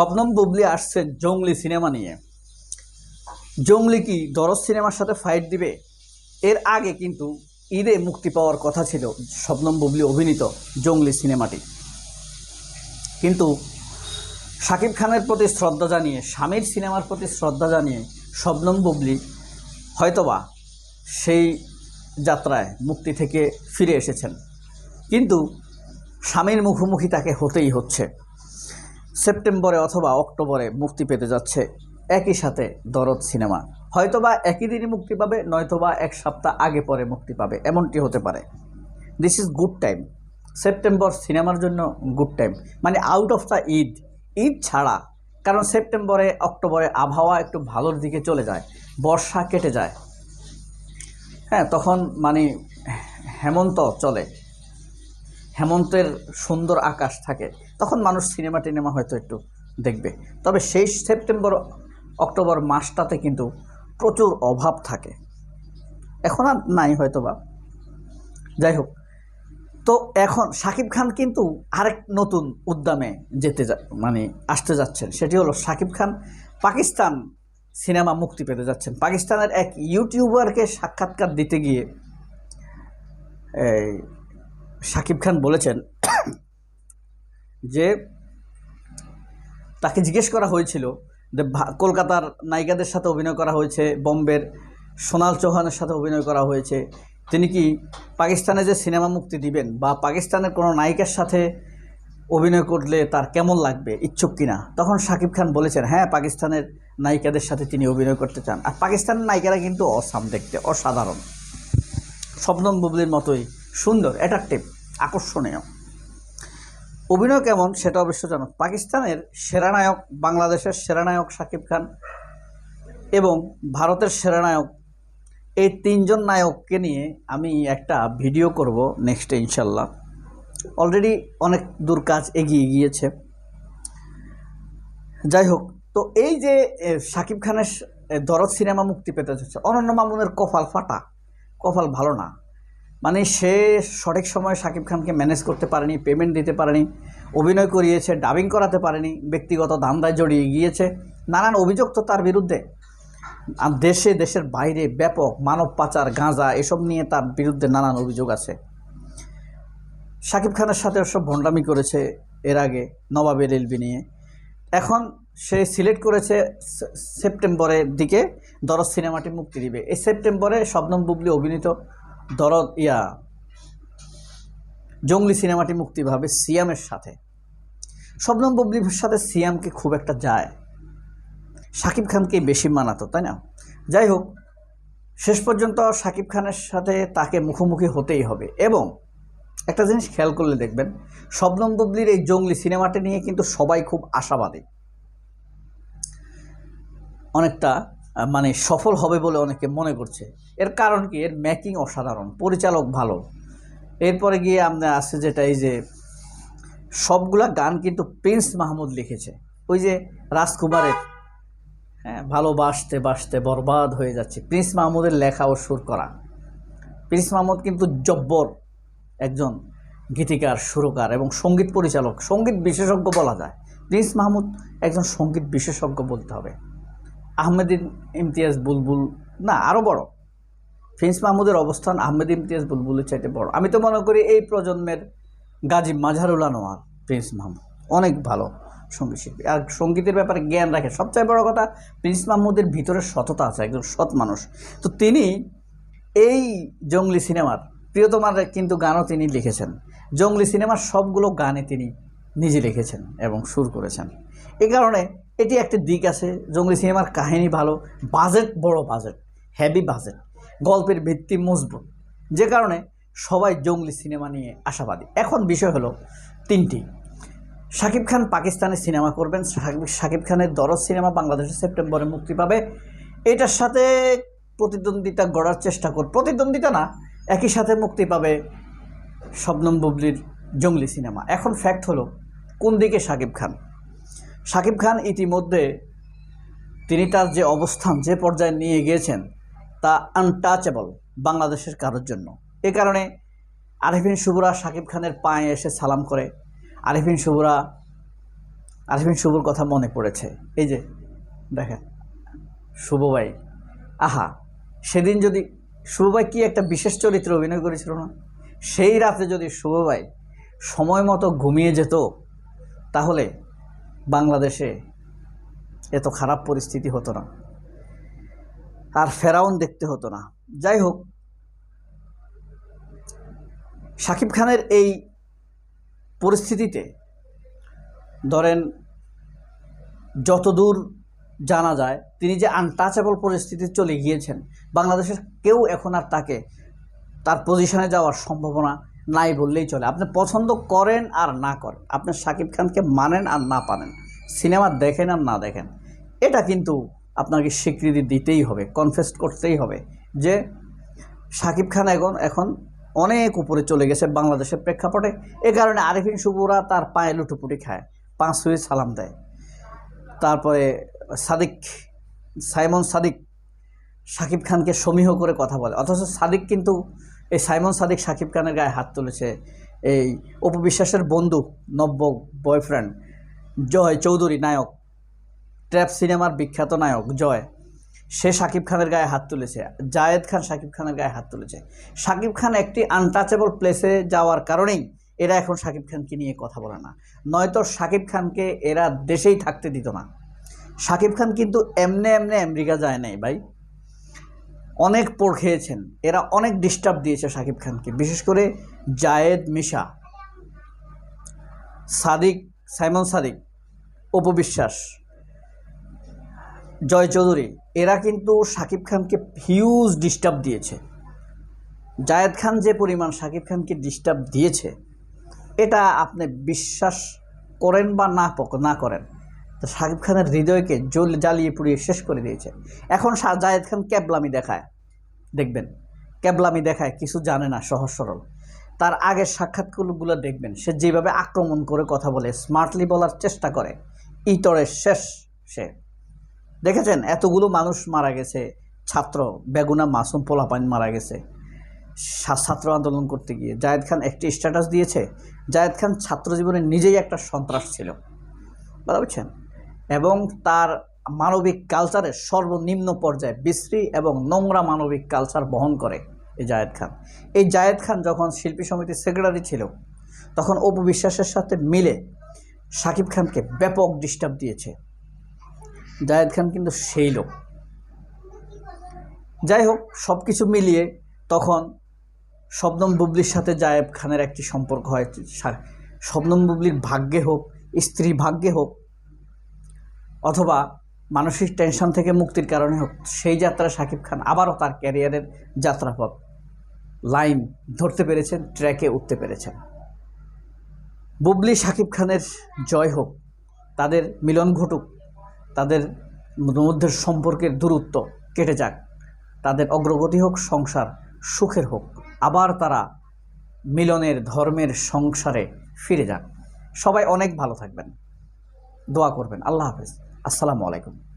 শবনম বুবলি আসছেন জঙ্গলি সিনেমা নিয়ে। জঙ্গলি কি দরজ সিনেমার সাথে ফাইট দিবে? এর আগে কিন্তু ঈদে মুক্তি পাওয়ার কথা ছিল শবনম বুবলি অভিনীত জঙ্গলি সিনেমাটি। কিন্তু শাকিব খানের প্রতি শ্রদ্ধা জানিয়ে, স্বামীর সিনেমার প্রতি শ্রদ্ধা জানিয়ে শবনম বুবলি হয়তোবা সেই যাত্রায় মুক্তি থেকে ফিরে এসেছেন। কিন্তু স্বামীর মুখোমুখি তাকে হতেই হচ্ছে। সেপ্টেম্বরে অথবা অক্টোবরে মুক্তি পেতে যাচ্ছে একই সাথে দরদ সিনেমা। হয়তোবা একই দিনই মুক্তি পাবে, নয়তোবা এক সপ্তাহ আগে পরে মুক্তি পাবে, এমনটি হতে পারে। This is good time September সিনেমার জন্য গুড টাইম মানে out of the Eid Eid ছাড়া। কারণ সেপ্টেম্বরে, অক্টোবরে আবহাওয়া একটু ভালোর দিকে চলে যায়, বর্ষা কেটে যায়। হ্যাঁ তখন মানে হেমন্ত চলে। হেমন্তের সুন্দর আকাশ থাকে। তখন মানুষ সিনেমা টিনেমা হয়তো একটু দেখবে। তবে সেই সেপ্টেম্বর, অক্টোবর মাসটাতে কিন্তু প্রচুর অভাব থাকে। এখন আর নাই হয়তো বা যাই হোক, তো এখন শাকিব খান কিন্তু আরেক নতুন উদ্যমে যেতে যা মানে আসতে যাচ্ছেন। সেটি হলো শাকিব খান পাকিস্তান সিনেমা মুক্তি পেতে যাচ্ছেন। পাকিস্তানের এক ইউটিউবারকে সাক্ষাৎকার দিতে গিয়ে শাকিব খান বলেছেন যে তাকে জিজ্ঞেস করা হয়েছিল যে কলকাতার নায়িকাদের সাথে অভিনয় করা হয়েছে, বম্বের সোনাল চৌহানের সাথে অভিনয় করা হয়েছে, তিনি কি পাকিস্তানে যে সিনেমা মুক্তি দিবেন বা পাকিস্তানের কোনো নায়িকার সাথে অভিনয় করলে তার কেমন লাগবে, ইচ্ছুক কিনা? তখন শাকিব খান বলেছেন হ্যাঁ পাকিস্তানের নায়িকাদের সাথে তিনি অভিনয় করতে চান। আর পাকিস্তানের নায়িকারা কিন্তু অসাম দেখতে অসাধারণ। শবনম বুবলির মতোই সুন্দর অ্যাট্রাকটিভ আকর্ষণীয়। অভিনয় কেমন সেটা অবশ্য জানো। পাকিস্তানের সেরা নায়ক, বাংলাদেশের সেরা নায়ক শাকিব খান এবং ভারতের সেরা নায়ক, এই তিনজন নায়ককে নিয়ে আমি একটা ভিডিও করব নেক্সটে ইনশাল্লাহ। অলরেডি অনেক দূর কাজ এগিয়ে গিয়েছে। যাই হোক, তো এই যে শাকিব খানের দরদ সিনেমা মুক্তি পেতে যাচ্ছে, অনন্য মামুনের কপাল ফাটা, কপাল ভালো না। মানে সে সঠিক সময়ে শাকিব খানকে ম্যানেজ করতে পারেনি পেমেন্ট দিতে পারেনি, অভিনয় করিয়েছে ডাবিং করাতে পারেনি, ব্যক্তিগত ধান্দায় জড়িয়ে গিয়েছে, নানান অভিযোগ তো তার বিরুদ্ধে। আর দেশে, দেশের বাইরে ব্যাপক মানব পাচার, গাঁজা, এসব নিয়ে তার বিরুদ্ধে নানান অভিযোগ আছে। শাকিব খানের সাথে সব ভণ্ডামি করেছে এর আগে নবাবের এলবি নিয়ে। এখন সে সিলেক্ট করেছে সেপ্টেম্বরের দিকে দরজ সিনেমাটি মুক্তি দিবে। এই সেপ্টেম্বরে শবনম বুবলি অভিনীত দরদ, ইয়া, জঙ্গলি সিনেমাটি মুক্তি পাবে সিয়ামের সাথে। শবনম বুবলির সাথে সিয়ামকে খুব একটা যায়। শাকিব খানকে বেশি মানাতো, তাই না? যাই হোক, শেষ পর্যন্ত শাকিব খানের সাথে তাকে মুখোমুখি হতেই হবে। এবং একটা জিনিস খেয়াল করলে দেখবেন, শবনম বুবলির এই জঙ্গলি সিনেমাটি নিয়ে কিন্তু সবাই খুব আশাবাদী। অনেকটা মানে সফল হবে বলে অনেকে মনে করছে। এর কারণ কি? এর মেকিং অসাধারণ, পরিচালক ভালো। এরপরে গিয়ে আমরা আছে যেটা, এই যে সবগুলা গান কিন্তু প্রিন্স মাহমুদ লিখেছে। ওই যে রাজকুমারের হ্যাঁ ভালোবাসতে বাসতে বরবাদ হয়ে যাচ্ছে। প্রিন্স মাহমুদের লেখা ও সুর করা। প্রিন্স মাহমুদ কিন্তু জব্বর একজন গীতিকার, সুরকার এবং সংগীত পরিচালক। সংগীত বিশেষজ্ঞ বলা যায়। প্রিন্স মাহমুদ একজন সংগীত বিশেষজ্ঞ বলতে হবে। আহমেদিন ইমতিয়াজ বুলবুল, না আরও বড়। প্রিন্স মাহমুদের অবস্থান আহমেদ ইমতিয়াজ বুলবুলের চাইতে বড়। আমি তো মনে করি এই প্রজন্মের গাজী মাঝারুল আনোয়ার, প্রিন্স মাহমুদ, অনেক ভালো সংগীত শিল্পী আর সঙ্গীতের ব্যাপারে জ্ঞান রাখে সবচেয়ে বড় কথা, প্রিন্স মাহমুদের ভিতরে সততা আছে, একজন সৎ মানুষ। তো তিনি এই জঙ্গলি সিনেমার, প্রিয়তমার কিন্তু গানও তিনি লিখেছেন। জঙ্গলি সিনেমার সবগুলো গানে তিনি নিজে লিখেছেন এবং সুর করেছেন। এই কারণে এটি একটি দিক আছে, জঙ্গলি সিনেমার কাহিনী ভালো বাজেট বড় বাজেট হেভি বাজেট গল্পের ভিত্তি মজবুত, যে কারণে সবাই জঙ্গলি সিনেমা নিয়ে আশাবাদী। এখন বিষয় হলো তিনটি। শাকিব খান পাকিস্তানে সিনেমা করবেন, শাকিব খানের দরজ সিনেমা বাংলাদেশে সেপ্টেম্বরে মুক্তি পাবে। এটার সাথে প্রতিদ্বন্দ্বিতা গড়ার চেষ্টা কর, প্রতিদ্বন্দ্বিতা না, একই সাথে মুক্তি পাবে শবনম বুবলির জঙ্গলি সিনেমা। এখন ফ্যাক্ট হলো, কোন দিকে শাকিব খান? শাকিব খান ইতিমধ্যে তিনি তার যে অবস্থান যে পর্যায়ে নিয়ে গিয়েছেন, তা আনটাচেবল বাংলাদেশের কারোর জন্য। এ কারণে আরিফিন শুভরা শাকিব খানের পায়ে এসে সালাম করে। আরিফিন শুভরা, আরফিন শুভর কথা মনে পড়েছে। এই যে, দেখেন, শুভ ভাই, আহা, সেদিন যদি শুভ ভাই কি একটা বিশেষ চরিত্রে অভিনয় করেছিল না? সেই রাতে যদি শুভ ভাই সময় মতো ঘুমিয়ে যেত, তাহলে বাংলাদেশে এত খারাপ পরিস্থিতি হতো না। আর ফেরাউন দেখতে হতো না। যাই হোক শাকিব খানের এই পরিস্থিতিতে ধরেন যতদূর জানা যায়, তিনি যে আনটাচেবল পরিস্থিতি চলে গিয়েছেন, বাংলাদেশের কেউ এখন আর তাকে, তার পজিশনে যাওয়ার সম্ভাবনা নাই বললেই চলে। আপনি পছন্দ করেন আর না করেন। আপনি শাকিব খানকে মানেন আর না পানেন। সিনেমা দেখেন আর না দেখেন। এটা কিন্তু আপনাকে স্বীকৃতি দিতেই হবে কনফেস্ট করতেই হবে যে শাকিব খান এখন এখন অনেক উপরে চলে গেছে বাংলাদেশের প্রেক্ষাপটে। এ কারণে আরিফিন শুভরা তার পায়ে লুটুপুটি খায় পাঁচ হয়ে সালাম দেয়। তারপরে সাদিক, সাইমন সাদিক শাকিব খানকে সমীহ করে কথা বলে। অথচ সাদিক কিন্তু এই সাইমন সাদিক শাকিব খানের গায়ে হাত তুলেছে এই উপবিশ্বাসের বন্ধু, নব্য বয়ফ্রেন্ড জয় চৌধুরী নায়ক ট্র্যাপ সিনেমার বিখ্যাত নায়ক, জয়। সে শাকিব খানের গায়ে হাত তুলেছে, জায়েদ খান শাকিব খানের গায়ে হাত তুলেছে। শাকিব খান একটি আনটাচেবল প্লেসে যাওয়ার কারণেই এরা এখন শাকিব খানকে নিয়ে কথা বলে না। নয়তো শাকিব খানকে এরা দেশেই থাকতে দিত না। শাকিব খান কিন্তু এমনে এমনে আমেরিকা যায় নাই ভাই। অনেক পোড় খেয়েছেন। এরা অনেক ডিস্টার্ব দিয়েছে শাকিব খানকে, বিশেষ করে জায়েদ মিশা। সাদিক, সাইমন সাদিক অপবিশ্বাস জয় চৌধুরী, এরা কিন্তু শাকিব খানকে হিউজ ডিস্টার্ব দিয়েছে। জায়েদ খান যে পরিমাণ শাকিব খানকে ডিস্টার্ব দিয়েছে, এটা আপনি বিশ্বাস করেন বা না না করেন, তো শাকিব খানের হৃদয়কে জল জ্বালিয়ে পুড়িয়ে শেষ করে দিয়েছে। এখন জায়েদ খান ক্যাবলামি দেখায়। দেখবেন। ক্যাবলামি দেখায়, কিছু জানে না, সহজ সরল। তার আগের সাক্ষাৎকারগুলো দেখবেন। সে যেভাবে আক্রমণ করে কথা বলে স্মার্টলি বলার চেষ্টা করে, ইতরের শেষ সে। দেখেছেন? এতগুলো মানুষ মারা গেছে। ছাত্র বেগুনা মাসুম পোলাপাইন মারা গেছে। ছাত্র আন্দোলন করতে গিয়ে। জায়েদ খান একটি স্ট্যাটাস দিয়েছে। জায়েদ খান ছাত্র জীবনে নিজেই একটা সন্ত্রাস ছিল। বুঝতে পারছেন এবং তার মানবিক কালচারের সর্বনিম্ন পর্যায়ে বিশ্রী এবং নোংরা মানবিক কালচার বহন করে এই জায়েদ খান। এই জায়েদ খান যখন শিল্পী সমিতির সেক্রেটারি ছিল, তখন অপু বিশ্বাসের সাথে মিলে শাকিব খানকে ব্যাপক ডিস্টার্ব দিয়েছে। জায়েদ খান কিন্তু সেই লোক। যাই হোক সব কিছু মিলিয়ে তখন শবনম বুবলির সাথে জায়েব খানের একটি সম্পর্ক হয়। শবনম বুবলির ভাগ্যে হোক, স্ত্রী ভাগ্যে হোক, অথবা মানসিক টেনশন থেকে মুক্তির কারণে হোক, সেই যাত্রা শাকিব খান আবারও তার ক্যারিয়ারের যাত্রাপথ লাইন ধরতে পেরেছেন ট্র্যাকে উঠতে পেরেছেন। বুবলি শাকিব খানের জয় হোক, তাদের মিলন ঘটুক, তাদের মধ্যে সম্পর্কের দূরত্ব কেটে যাক, তাদের অগ্রগতি হোক, সংসার সুখের হোক, আবার তারা মিলনের ধর্মের সংসারে ফিরে যাক। সবাই অনেক ভালো থাকবেন। দোয়া করবেন। আল্লাহ হাফেজ। আসসালামু আলাইকুম।